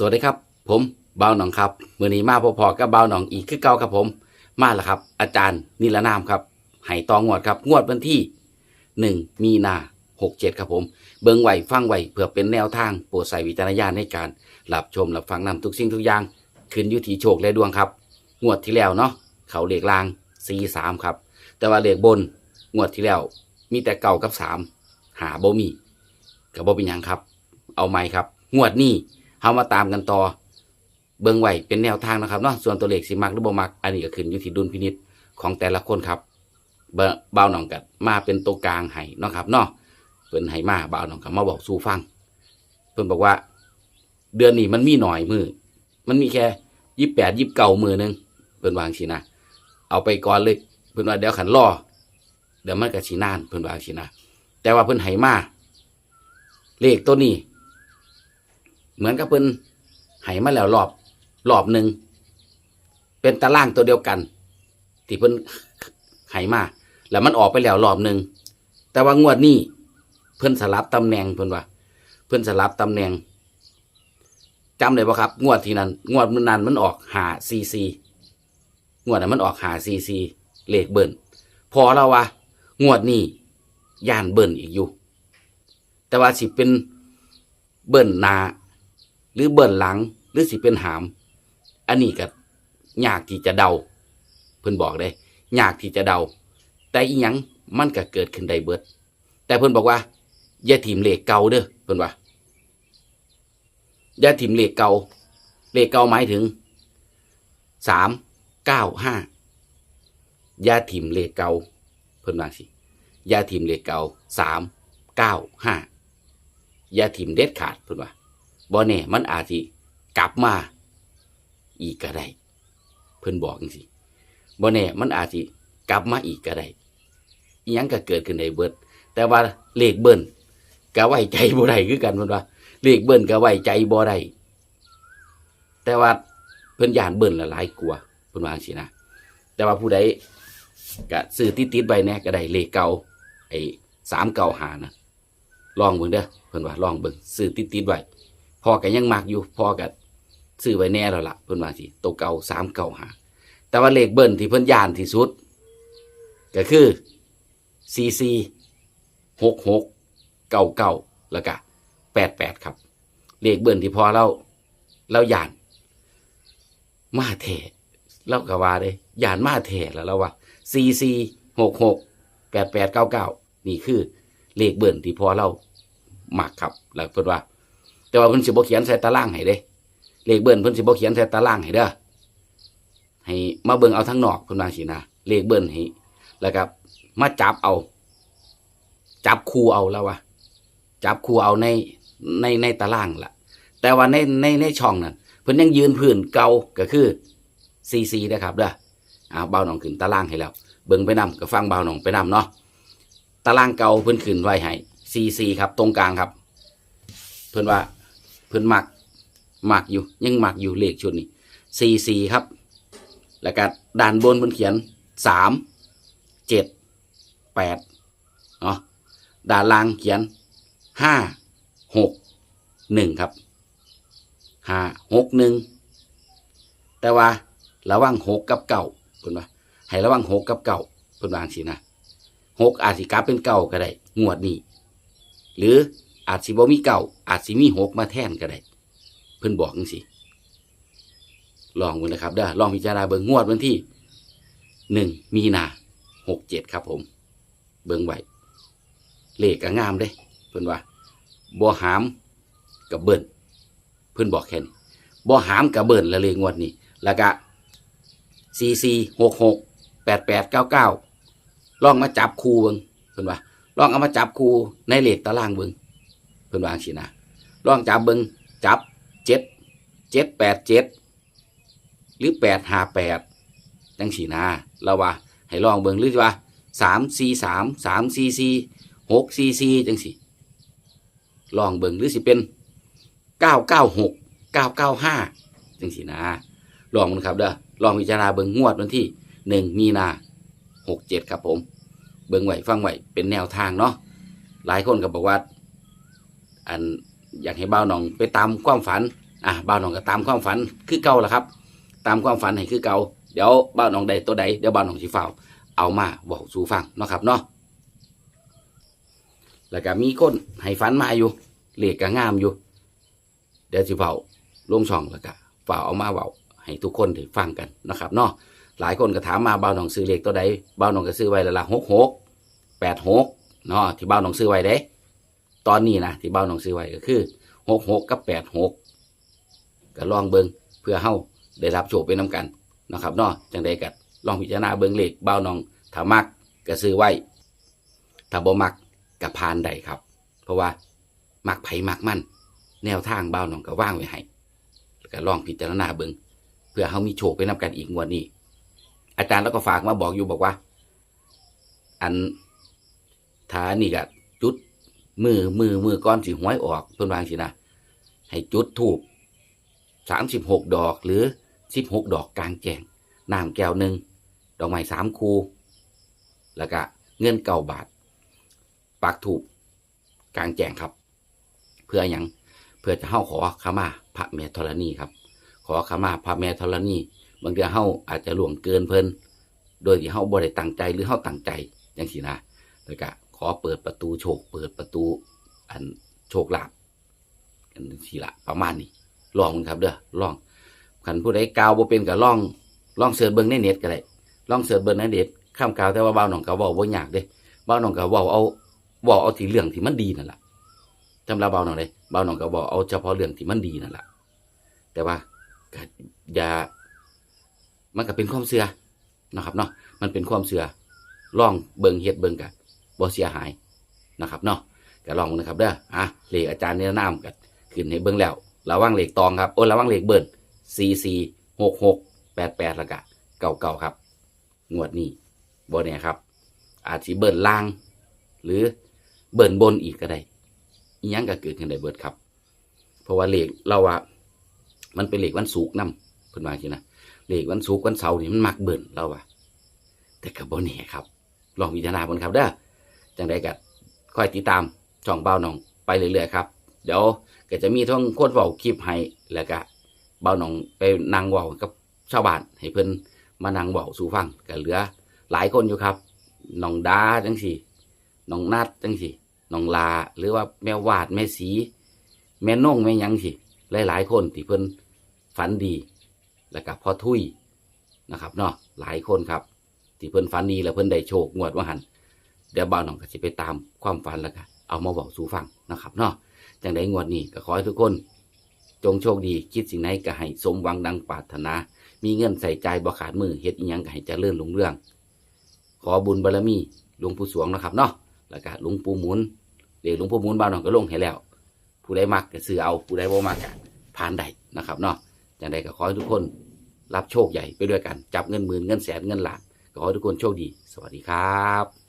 สวัสดีครับ ผมเบาหนองครับมือนี้มาพอๆกับเบาหนองอีกคือเก่าครับผม มาแล้วครับ อาจารย์นิรนามครับไห้ตองงวดครับ งวดวันที่หนึ่งมีนาหกเจ็ดครับผม เบิ้งไหวฟังไหวเพื่อเป็นแนวทางโปรดใส่วิจารณญาณในการรับชมรับฟังนำทุกสิ่งทุกอย่าง ขึ้นอยุทีโชคและดวงครับ งวดที่แล้วเนาะเขาเลขลางสีสามครับ แต่ว่าเลขบนงวดที่แล้วมีแต่เก่ากับสามหาโบมีกับโบเป็นยังครับ เอาไหมครับ งวดนี้ เฮามาตามกันต่อ เบิ่งไว้เป็นแนวทางนะครับเนาะส่วนตัวเลขสิมักหรือบ่มัก อันนี้ก็ขึ้นอยู่ที่ดุลพินิจของแต่ละคนครับเบาหน่องกัดมาเป็นตัวกลางให้เนาะครับเนาะเพิ่นให้มาเบาหน่องกัมาบอกสู่ฟัง เพิ่นบอกว่า เดือนนี้มันมีหน่อยมือมันมีแค่ยี่แปดยี่เก้ามือหนึงเพิ่นวางสินะเอาไปก่อนเลยเพิ่นว่าเดี๋ยวขันรอเดี๋ยวมันก็สินานเพิ่นวางสินะแต่ว่าเพิ่นให้มาเลขตัวนี้ เหมือนกับเพิ่นให้มาแล้วรอบรอบหนึ่งเป็นตารางตัวเดียวกัน ที่เพิ่นให้มาแล้วมันออกไปแล้วรอบหนึ่งแต่ว่างวดนี้เพิ่นสลับตำแหน่งเพิ่นว่า เพิ่นสลับตำแหน่งจำได้ปะครับ งวดที่นั้นงวดมื้อนั้นมันออกหาซีซีงวดนั้นมันออกหาซีซีเลขเบิ่นพอแล้วว่างวดนี้ย่านเบิ่นอีกอยู่ แต่ว่าสิเป็นเบิ่นนา หรือเบิ่นหลัง หรือสิเป็นหาม อันนี้ก็ยากที่จะเดา เพิ่นบอกเลยยากที่จะเดา แต่อีหยังมันก็เกิดขึ้นได้เบิด แต่เพิ่นบอกว่าอย่าถิ่มเหลขเก่าเด้อเพิ่นว่าอย่าถิ่มเหลขเก่าเหลขเก่าหมายถึงสามเก้าห้าอย่าถิ่มเหลขเก่าเพิ่นว่าสิอย่าถิ่มเหลขเก่าสามเก้าห้าอย่าถิ่มเด็ดขาดเพิ่นว่า บ่แน่มันอาจสิกลับมา อีกก็ได้ เพิ่นบอกจังซี่บ่แน่มันอาจสิกลับมาอีกก็ได้อีหยังก็เกิดขึ้นได้เบิด แต่ว่าเลขเบิ้ลก็ไว้ใจบ่ได้คือกันเพิ่นว่า เลขเบิ้ลก็ไว้ใจบ่ได้แต่ว่าเพิ่นย่านเบิ้ลละหลายกว่าเพิ่นว่าจังซี่นะแต่ว่าผู้ใดก็ซื้อติดๆไว้แน่ก็ได้เลขเก่าไอ้395นะลองเบิ่งเด้อเพิ่นว่าลองเบิ่งซื้อติดๆไว้ พอก็ยังมักอยู่พอก็ซื้อไว้แน่แล้วล่ะเพิ่นว่าสิตัวเก่า395แต่ว่าเลขเบิ้ลที่เพิ่นย่านที่สุด ก็คือ CC หกหกเก้าเก้าแล้วก็แปดแปดครับ เลขเบิ้ลที่พอเราเราหยาน มาแท่เราก็ว่าเลยหยานมาแท่แล้วเราว่าซีซีหกหกแปดแปดเก้าเก้านี่คือเลขเบิ้ลที่พอเราหมักครับ แล้วเพิ่นว่า แต่ว่าเพิ่นสิบ่เขียนใส่ตารางให้เด้ เลขเบิ้ลเพิ่นสิบ่เขียนใส่ตารางให้เด้อให้มาเบิ่งเอาทั้งนอกเพิ่นว่าสินะเลขเบิ้ลให้แล้วก็มาจับเอา จับคู่เอาแล้ววะจับคู่เอาในในในตารางล่ะ แต่ว่าในในในช่องนั้นเพิ่นยังยืนพื้นเก่าก็คือซีซีนะครับเด้ออ่าเบาหนองขึ้นตารางให้แล้ว เบิ่งไปนำก็ฟังเบาหนองไปนำเนาะตารางเก่าเพิ่นขึ้นไว้ให้ซีซีครับ ตรงกลางครับ เพิ่นว่า เพิ่นมักมักอยู่ยังมักอยู่เลขชุดนี้ซีซีครับ แล้วก็ด้านบนเพิ่นเขียนสามเจ็ดแปดเนาะด้านล่างเขียนห้าหกหนึ่งครับห้าหกหนึ่งแต่ว่าระหว่างหกกับเก่าเพิ่นว่าให้ระหว่างหกกับเก่าเพิ่นวางสินะหกอาจสิกลับเป็นเก่าก็ได้งวดนี้ หรือ อาจสิบ่มีเก่าอาจสิมีหกมาแทนก็ได้เพิ่นบอกจังสิลองดูนะครับเด้อลองพิจารณาเบิ่งงวดวันที่หนึ่งมีนาหกเจ็ดครับผม เบิ่งไว้เลขก็งามเด้เพิ่นว่าบ่หามกับเบิ่นเพิ่นบอกแค่นี้บ่หามกับเบิ่นละเลขงวดนี้แล้วก็สี่สี่หกหกแปดแปดเก้าเก้าลองมาจับคู่เบิ่งเพิ่นว่าลองเอามาจับคู่ในเลขตารางเบิ่ง เพิ่นวางซี่นะลองจับเบิงจับเจ็ดเจ็ดแปดเจ็ดหรือแปดห้าแปดจังซี่นะเราว่า ให้ลองเบิงหรือว่าสามสี่สามสามสี่สี่หกซีซีจังสิลองเบิงหรือสิเป็นเก้าเก้าหกเก้าเก้าห้าจังสินะลองมันครับเด้อลองพิจารณาเบิงงวดวันที่หนึ่งมีนาหกเจ็ดครับผม เบิงไหวฟังไหวเป็นแนวทางเนาะหลายคนก็บอกว่า อันอยากให้บ้าหนองไปตามความฝันอะบ้าวน้องก็ตามความฝันคือเก่าละครับ ตามความฝันให้คือเก่าเดี๋ยวบ้าวน้องใดตัวใดเดี๋ยวบ้าวน้องสิฝ้าเอามาบอกสู่ฟังเนาะครับเนาะแล้วก็มีคนให้ฝันมาอยู่เลขก็งามอยู่ เดี๋ยวสิเฝ้าลงช่องแล้วก็ฝ้าเอามาเว้าให้ทุกคนได้ฟังกันนะครับเนาะหลายคนก็ถามมาบ้าวน้องซื้อเลขตัวใดบ้าวน้องก็ซื้อไว้ละละหกหกแปดหกเนาะที่บ้าวน้องซื้อไว้เด้ ตอนนี้นะที่เบ้าวน้องซื้อไว้ก็คือหกหกกับแปดหกก็ลองเบิงเพื่อเฮาได้รับโชคไปน้กันนะครับเนาะจังใดกัดลองพิจารณาเบิงเลขบ้าวน้องถ้ามักก็ซื้อไว้ถ้าบ่มักก็พานได้ครับ เพราะว่ามักไผ่มักมันแนวทางเบ้าวน้องก็ว่างไว้ให้ก็ลองพิจารณาเบิงเพื่อเฮามีโชคไปนํกันอีกงวดนี้ อาจารย์แล้วก็ฝากมาบอกอยู่บอกว่า อันท้านี่ก็จุด มือมือมือก้อนสีหวยออกเพิ่นวางสินะให้จุดถูกสามสิบหกดอกหรือสิบหกดอกกลางแจงน้ำแก้วหนึ่งดอกไม้สามคูแล้วก็เงินเก่าบาทปากถูกกลางแจงครับ เพื่ออย่างเพื่อจะเฮาขอขมาพระแม่ธรณีครับ ขอขมาพระแม่ธรณีบางเดือเฮาอาจจะหลวงเกินเพลินโดยที่เฮาบ่ได้ตั้งใจหรือเฮาตั้งใจจังซี่นะแล้วก็ ขอเปิดประตูโชค เปิดประตู อันโชคลาภอันทีละประมาณนี้ลองมึงครับ เด้อลองขันผู้ใดกาวบ่เป็นก็ลองลองเสิร์ชเบิ่งในเน็ตก็ได้ลองเสิร์ชเบิ่งในเน็ตข้ามกาวแต่ว่าเบาหนองก็เว้าบ่ยากเด้เบาหนองก็เว้าเอาเว้าเอาที่เรื่องที่มันดีนั่นแหละสำหรับเบาหนองเลยเบาหนองก็เว้าเอาเฉพาะเรื่องที่มันดีนั่นแหละแต่ว่าอย่ามันก็เป็นความเชื่อนะครับเนาะมันเป็นความเชื่อลองเบิงเฮ็ดเบิงกัน บ่เสียหายนะครับเนาะก็ลองนะครับเด้ออะเลขอาจารย์เนี่ยน้ำกันขึ้นให้เบิ่งแล้วระวังเลขตองครับโอ้ระวังเลขเบิ่นสี่สี่หกหกแปดแปดล้วก็เก่าเก่าครับ งวดนี้บ่เนี่ยครับ อาจสิเบิ่นล่าง หรือเบิ่นบนอีกก็ได้ยังก็เกิดขึ้นได้เบิดครับ เพราะว่าเลขเราว่ามันเป็นเลขวันศุกร์นำเพิ่นว่าสินะเลขวันศุกร์วันเสาร์นี่มันมักเบิ่นเราว่าแต่ก็บ่แน่ครับ ลองพิจารณาบนครับเด้อ จังใดก็คอยติดตามช่องเบาหนองไปเรื่อยๆครับ เดี๋ยวก็จะมีทั้งโคตรเว้าคลิปให้แล้วก็เบาหนองไปนั่งเว้ากับชาวบ้านให้เพิ่นมานั่งเว้าสู่ฟังก็เหลือ หลายคนอยู่ครับน้องดาจังสี่น้องนัดจังสี่น้องลาหรือว่าแม่วาดแม่สี แม่น่งแม่ยังสิหลายๆคนที่เพิ่นฝันดีแล้วก็พ่อทุยนะครับเนาะหลายคนครับ ที่เพิ่นฝันดีแล้วเพิ่นได้โชคงวดว่าหัน เดี๋ยวบ่าวน้องก็จะไปตามความฝันแล้วกันเอามาบอกสู่ฟังนะครับเนาะจังไดงวดนี้ก็ขอให้ทุกคน จงโชคดีคิดสิ่งไหนก็ให้สมหวังดังปรารถนา มีเงินใส่ใจบ่ขาดมือเฮ็ดอีหยังก็ให้เจริญรุ่งเรื่อง ขอบุญบารมีหลวงปู่สวงนะครับเนาะแล้วก็หลวงปู่หมุนเรียกหลวงปู่หมุนบ่าวน้องก็ลงให้แล้ว ผู้ใดมักก็ซื้อเอาผู้ใดบ่มักก็ผ่านได้นะครับเนาะจังไดก็ขอให้ทุกคน รับโชคใหญ่ไปด้วยกัน จับเงินหมื่นเงินแสนเงินล้านขอให้ทุกคนโชคดี สวัสดีครับ